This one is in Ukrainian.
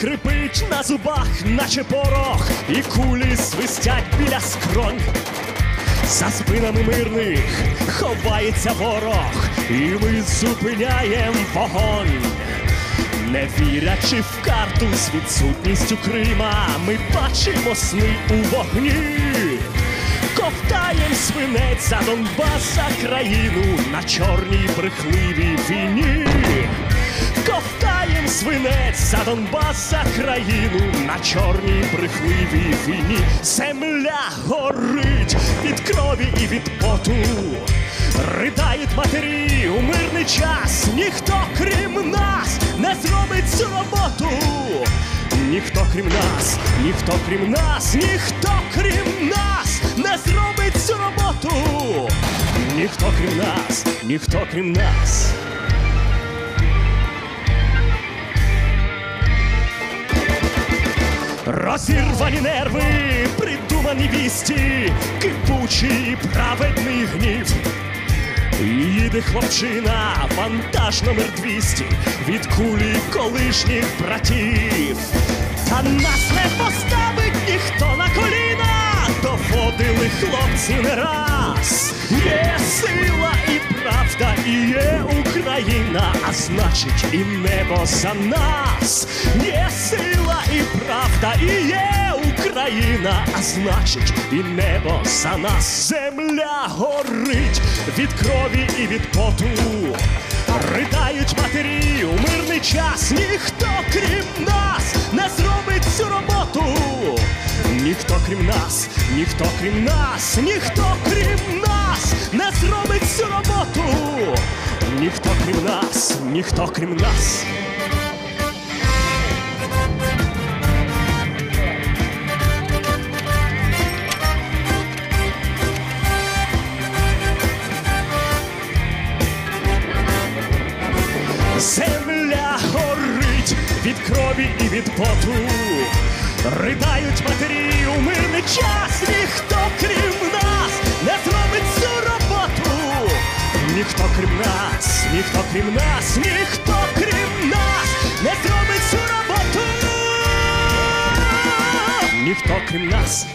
скрипить на зубах, наче порох, і кулі свистять біля скронь. За спинами мирних ховається ворог, і ми зупиняємо вогонь. Не вірячи в карту з відсутністю Крима, ми бачимо сни у вогні. Ковтаєм свинець за Донбас за країну на чорній брехливій війні. Свинець за Донбас за країну на чорній брехливій війні. Земля горить від крові і від поту. Ридають матері у мирний час. Ніхто крім нас не зробить цю роботу. Ніхто крім нас, ніхто крім нас, ніхто крім нас не зробить цю роботу. Ніхто крім нас, ніхто крім нас. Розірвані нерви, придумані вісті, кипучий праведний гнів. Їде хлопчина, вантаж номер 200 від кулі колишніх братів. Та нас не поставить ніхто на коліна, доводили хлопці не раз. Є сила і правда, і є Україна, а значить і небо за нас. Є сила і правда, і є Україна, а значить і небо за нас. Земля горить від крові і від поту. Ридають матері у мирний час. Ніхто крім нас не зробить цю роботу. Ніхто крім нас, ніхто крім нас, ніхто крім нас не зробить цю роботу. Ніхто крім нас, ніхто крім нас. Земля горить від крові і від поту. Ридають матері у мирний час. Ніхто крім нас не зробить цю роботу. Ніхто крім нас, ніхто крім нас, ніхто крім нас не зробить цю роботу. Ніхто крім нас,